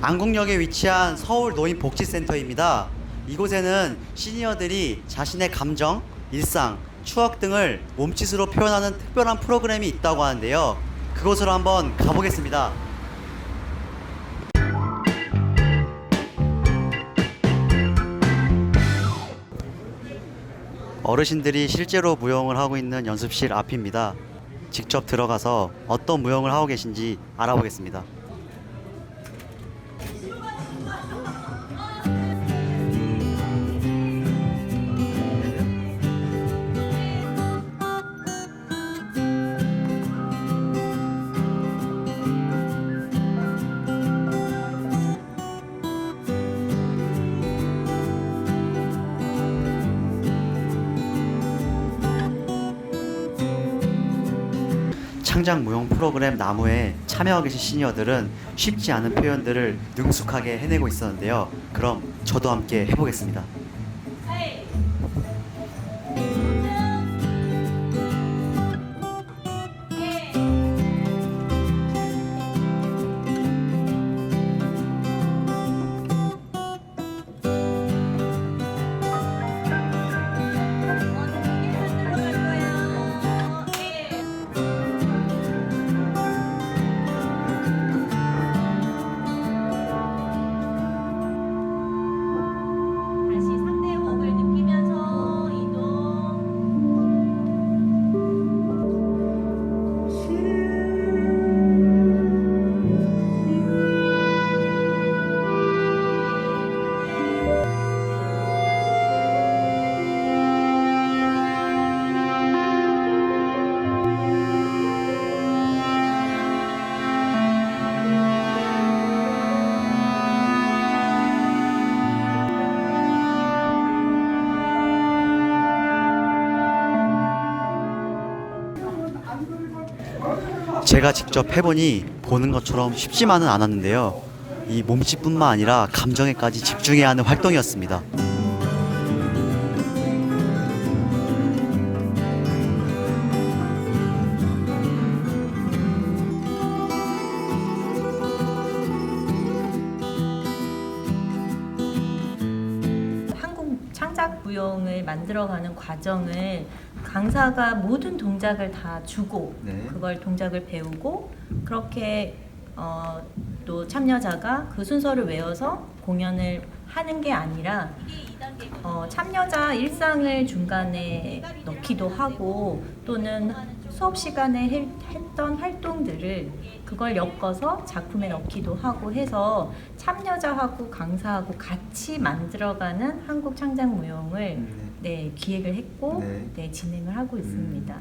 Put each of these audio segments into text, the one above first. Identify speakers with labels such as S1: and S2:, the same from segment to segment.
S1: 안국역에 위치한 서울 노인복지센터입니다. 이곳에는 시니어들이 자신의 감정, 일상, 추억 등을 몸짓으로 표현하는 특별한 프로그램이 있다고 하는데요. 그곳으로 한번 가보겠습니다. 어르신들이 실제로 무용을 하고 있는 연습실 앞입니다. 직접 들어가서 어떤 무용을 하고 계신지 알아보겠습니다. 창작 무용 프로그램 나무에 참여하고 계신 시니어들은 쉽지 않은 표현들을 능숙하게 해내고 있었는데요. 그럼 저도 함께 해보겠습니다. 제가 직접 해보니 보는 것처럼 쉽지만은 않았는데요. 이 몸짓뿐만 아니라 감정에까지 집중해야 하는 활동이었습니다.
S2: 창작 무용을 만들어가는 과정을 강사가 모든 동작을 다 주고
S1: 네.
S2: 그걸 동작을 배우고 그렇게 어, 또 참여자가 그 순서를 외워서 공연을 하는 게 아니라 어, 참여자 일상을 중간에 넣기도 하고 또는 수업 시간에 해- 했던 활동들을 그걸 엮어서 작품에 넣기도 하고 해서 참여자하고 강사하고 같이 만들어가는 한국 창작 무용을 네, 기획을 했고
S1: 네.
S2: 네, 진행을 하고 있습니다.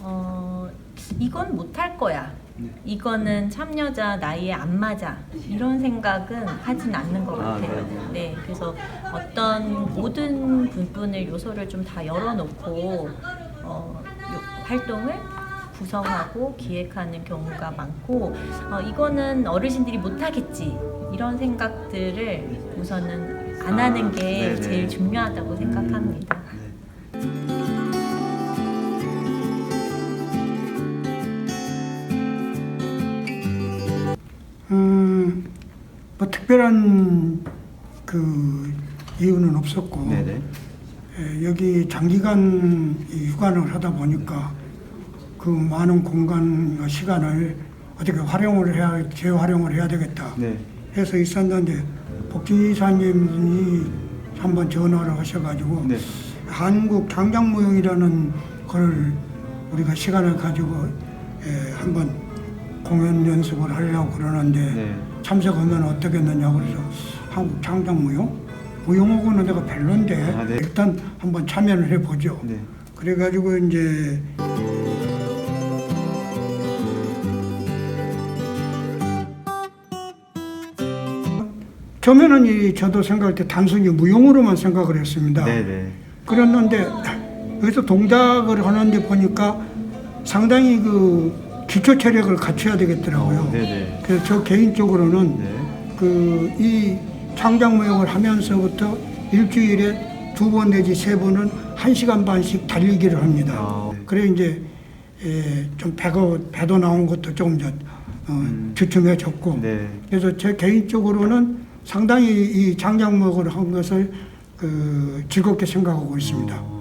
S2: 어, 이건 못할 거야.
S1: 네.
S2: 이거는 참여자 나이에 안 맞아. 이런 생각은 하진 않는 것
S1: 아,
S2: 같아요.
S1: 네.
S2: 네, 그래서 어떤 모든 부분을 요소를 좀 다 열어놓고 어, 요- 활동을 구성하고 기획하는 경우가 많고 어, 이거는 어르신들이 못하겠지 이런 생각들을 우선은 안
S1: 아,
S2: 하는 게
S1: 네네.
S2: 제일 중요하다고 생각합니다.
S3: 음, 뭐 특별한 그 이유는 없었고
S1: 네네.
S3: 에, 여기 장기간 이 휴관을 하다 보니까 그 많은 공간과 시간을 어떻게 활용을 해야 재활용을 해야 되겠다
S1: 네.
S3: 해서 있었는데 복지사님이 한번 전화를 하셔가지고
S1: 네.
S3: 한국 장작무용이라는 걸 우리가 시간을 가지고 에, 한번 공연 연습을 하려고 그러는데
S1: 네.
S3: 참석하면 어떻겠느냐 그래서 한국 장작무용 무용하고는 내가 별론데
S1: 아, 네.
S3: 일단 한번 참여를 해보죠.
S1: 네.
S3: 그래가지고 이제 처음에는 이 저도 생각할 때 단순히 무용으로만 생각을 했습니다.
S1: 네네.
S3: 그랬는데 여기서 동작을 하는데 보니까 상당히 그 기초 체력을 갖춰야 되겠더라고요.
S1: 네네.
S3: 그래서 저 개인적으로는
S1: 네.
S3: 그 이 창작 무용을 하면서부터 일주일에 두 번 내지 세 번은 한 시간 반씩 달리기를 합니다.
S4: 아, 네.
S3: 그래 이제 예, 좀 배가 배도 나온 것도 조금 저 어, 주춤해졌고
S4: 네.
S3: 그래서 제 개인적으로는 상당히 이 장작목을 한 것을 그 즐겁게 생각하고 있습니다.
S4: 어,